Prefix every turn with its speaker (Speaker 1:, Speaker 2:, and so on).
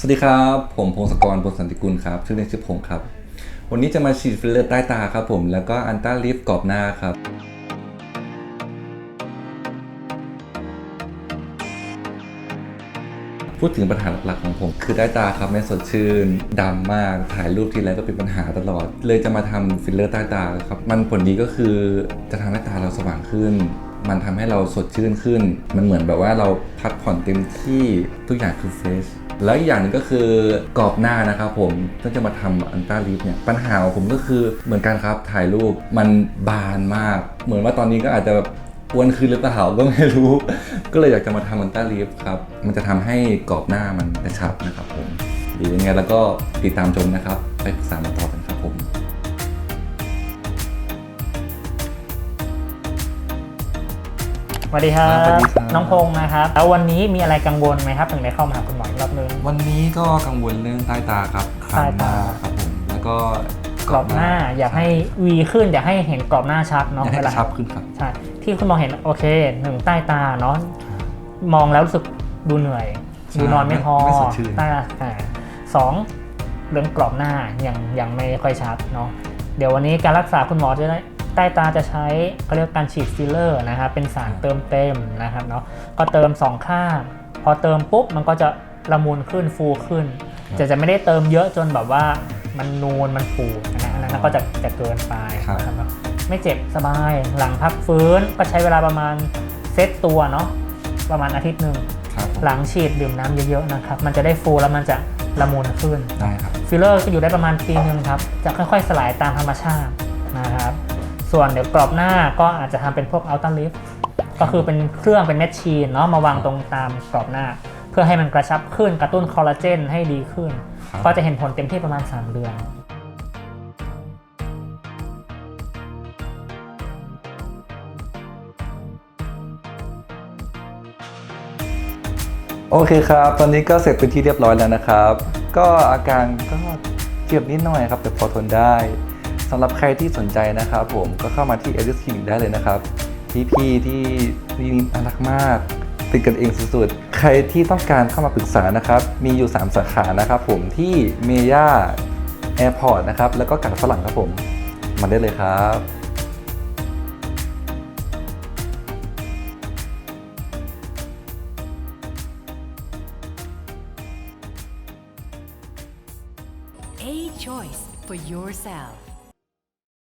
Speaker 1: สวัสดีครับ ผมพงศกรบนสันติกุลครับชื่อเล่นชื่อพงศ์ครับ วันนี้จะมาฉีดฟิลเลอร์ใต้ตาครับผม แล้วก็อันต้าลิฟต์กรอบหน้าครับพูดถึงปัญหาหลักๆของผม คือใต้ตาครับไม่สดชื่นดำมากถ่ายรูปทีไรก็เป็นปัญหาตลอด เลยจะมาทำฟิลเลอร์ใต้ตาครับมันผลดีก็คือจะทำให้ตาเราสว่างขึ้น มันทำให้เราสดชื่นขึ้น มันเหมือนแบบว่าเราพักผ่อนเต็มที่ทุกอย่างคือเฟรช แล้วอีกอย่างหนึ่งก็คือกรอบหน้านะครับผมถ้าจะมาทำอันต้าลิฟเนี่ยปัญหาของผมก็คือเหมือนกันครับถ่ายรูปมันบานมาก เหมือนว่าตอนนี้ก็อาจจะแบบอ้วนขึ้นหรือเปล่าก็ไม่รู้ ก็เลยอยากจะมาทำอันต้าลิฟครับมันจะทำให้กรอบหน้ามันกระชับนะครับผมหรือยังไงแล้วก็ติดตามชมนะครับไปปรึกษา
Speaker 2: สวัสดีครับ
Speaker 1: สวัสดีครับ
Speaker 2: น้องพงษ์นะครับ แล้ววันนี้มีอะไรกังวลไหมครับ ถึงได้เข้ามาหาคุณหมออีกรอบนึง
Speaker 1: วันนี้ก็กังวลเรื่องใต้ตาครับคางหน้าครับผมแล้วก็
Speaker 2: กรอบหน้าอยากให้วีขึ้นอยากให้เห็นกรอบหน้าชัด
Speaker 1: อยา
Speaker 2: เนาะ
Speaker 1: กให้
Speaker 2: เว
Speaker 1: ก
Speaker 2: ลา
Speaker 1: ระชับขึ้นครับ
Speaker 2: ใช่ ที่คุณหมอเห็นโอเคหนึ่งใต้ตาเนาะมองแล้วรู้สึกดูเหนื่อย
Speaker 1: ใช่
Speaker 2: ดูนอนไม่พอ
Speaker 1: ไม่สดชื่น
Speaker 2: ใต้ตาอ่าสองเรื่องกรอบหน้ายังยังไม่ค่อยชัดเนาะเดี๋ยววันนี้การรักษาคุณหมอจะได้ ใต้ตาจะใช้เขาเรียกการฉีดฟิลเลอร์นะครับเป็นสารเติมเต็มนะครับเนาะก็เติมสองข้างพอเติมปุ๊บมันก็จะละมุนขึ้นฟูขึ้น จะจะไม่ได้เติมเยอะจนแบบว่ามันนูนมันปูดนะอันนั้นก็จะจะเกินไป
Speaker 1: ครับ
Speaker 2: นะครับไม่เจ็บสบายหลังพักฟื้นก็ใช้เวลาประมาณเซตตัวเนาะประมาณอาทิตย์หนึ่ง
Speaker 1: ครับผม
Speaker 2: หลังฉีดดื่มน้ำเยอะๆนะครับ มันจะได้ฟูแล้วมันจะละมุนขึ้น
Speaker 1: ได้ครับ
Speaker 2: ฟิลเลอร์ก็อยู่ได้ประมาณปีหนึ่งครับ จะค่อยๆ สลายตามธรรมชาตินะครับ ส่วนเดี๋ยวกรอบหน้าก็อาจจะทำเป็นพวกอัลต a าลิฟก็คือเป็นเครื่องเป็นแมชชีนเนาะมาวางตรงตามกรอบหน้า เพื่อให้มันกระชับขึ้นกระตุ้นคอลลาเจนให้ดีขึ้น
Speaker 1: ครับ
Speaker 2: ก็จะเห็นผลเต็มที่ประมาณ 3 เดือน
Speaker 1: โอเคครับ ตอนนี้ก็เสร็จเป็นที่เรียบร้อยแล้วนะครับ ก็อาการก็เจ็บนิดหน่อยครับ แต่พอทนได้ สำหรับใครที่สนใจนะครับผมก็เข้ามาที่ e d i s Clinic ได้เลยนะครับพี่ๆที่นี่น่ารักมากเป็นกันเองสุดๆ ใครที่ต้องการเข้ามาปรึกษานะครับ มีอยู่ 3 สาขานะครับผมที่เมย่าแอร์พอร์ตนะครับ แล้วก็กาดฝรั่งครับผม มาได้เลยครับ
Speaker 3: A choice for yourself.